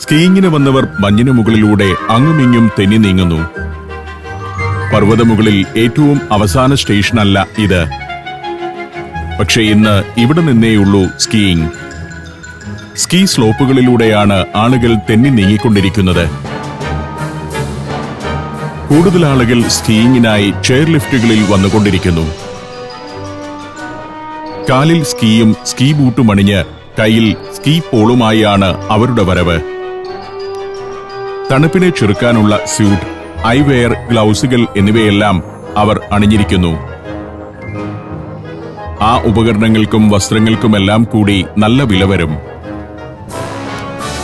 സ്കീയിങ്ങിന് വന്നവർ മഞ്ഞിനു മുകളിലൂടെ അങ്ങുമിങ്ങും തെന്നി നീങ്ങുന്നു. പർവതമുകളിൽ ഏറ്റവും അവസാന സ്റ്റേഷനല്ല ഇത്. പക്ഷേ ഇന്ന് ഇവിടെ നിന്നേയുള്ളൂ സ്കീയിങ്. സ്കീ സ്ലോപ്പുകളിലൂടെയാണ് ആളുകൾ തെന്നി നീങ്ങിക്കൊണ്ടിരിക്കുന്നത്. കൂടുതൽ ആളുകൾ സ്കീയിങ്ങിനായി ചെയർ ലിഫ്റ്റുകളിൽ വന്നുകൊണ്ടിരിക്കുന്നു. കാലിൽ സ്കീയും സ്കീ ബൂട്ടും അണിഞ്ഞ് കയ്യിൽ സ്കീ പോളുമായാണ് അവരുടെ വരവ്. തണുപ്പിനെ ചെറുക്കാനുള്ള സ്യൂട്ട് ഐവെയർ ഗ്ലൗസുകൾ എന്നിവയെല്ലാം അവർ അണിഞ്ഞിരിക്കുന്നു. ആ ഉപകരണങ്ങൾക്കും വസ്ത്രങ്ങൾക്കുമെല്ലാം കൂടി നല്ല വില വരും.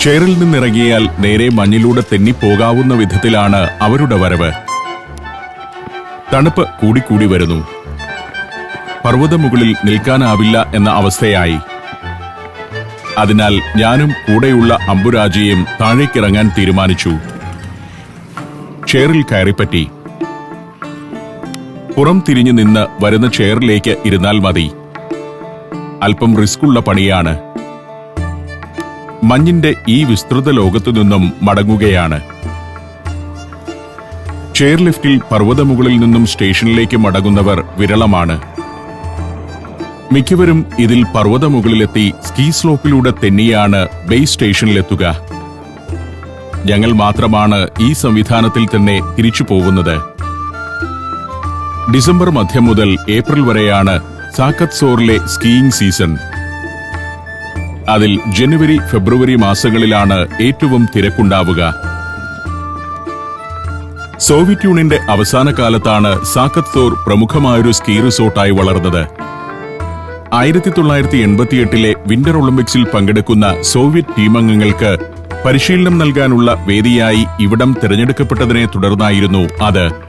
ചെയറിൽ നിന്നിറങ്ങിയാൽ നേരെ മഞ്ഞിലൂടെ തെന്നിപ്പോകാവുന്ന വിധത്തിലാണ് അവരുടെ വരവ്. തണുപ്പ് കൂടിക്കൂടി വരുന്നു. പർവതമുകളിൽ നിൽക്കാനാവില്ല എന്ന അവസ്ഥയായി. അതിനാൽ ഞാനും കൂടെയുള്ള അമ്പുരാജയും താഴേക്കിറങ്ങാൻ തീരുമാനിച്ചു. ചെയറിൽ കയറിപ്പറ്റി. പുറം തിരിഞ്ഞു നിന്ന് വരുന്ന ചെയറിലേക്ക് ഇരുന്നാൽ മതി. അല്പം റിസ്ക്കുള്ള പണിയാണ്. മഞ്ഞിന്റെ ഈ വിസ്തൃത ലോകത്തു നിന്നും മടങ്ങുകയാണ്. ചെയർ ലിഫ്റ്റിൽ പർവതമുകളിൽ നിന്നും സ്റ്റേഷനിലേക്ക് മടങ്ങുന്നവർ വിരളമാണ്. മിക്കവരും ഇതിൽ പർവതമുകളിലെത്തി സ്കീ സ്ലോപ്പിലൂടെ തെന്നിയാണ് ബേസ് സ്റ്റേഷനിലെത്തുക. ഞങ്ങൾ മാത്രമാണ് ഈ സംവിധാനത്തിൽ തന്നെ തിരിച്ചു പോകുന്നത്. ഡിസംബർ മധ്യം മുതൽ ഏപ്രിൽ വരെയാണ് സാക്കത്ത് സോറിലെ സ്കീയിങ് സീസൺ. അതിൽ ജനുവരി ഫെബ്രുവരി മാസങ്ങളിലാണ് ഏറ്റവും തിരക്കുണ്ടാവുക. സോവിയറ്റ് യൂണിയന്റെ അവസാന കാലത്താണ് സാക്കത്ത് സോർ പ്രമുഖമായൊരു സ്കീ റിസോർട്ടായി വളർന്നത്. ആയിരത്തി തൊള്ളായിരത്തി എൺപത്തിയെട്ടിലെ വിന്റർ ഒളിമ്പിക്സിൽ പങ്കെടുക്കുന്ന സോവിയറ്റ് ടീമംഗങ്ങൾക്ക് പരിശീലനം നൽകാനുള്ള വേദിയായി ഇവിടം തിരഞ്ഞെടുക്കപ്പെട്ടതിനെ തുടർന്നായിരുന്നു അത്.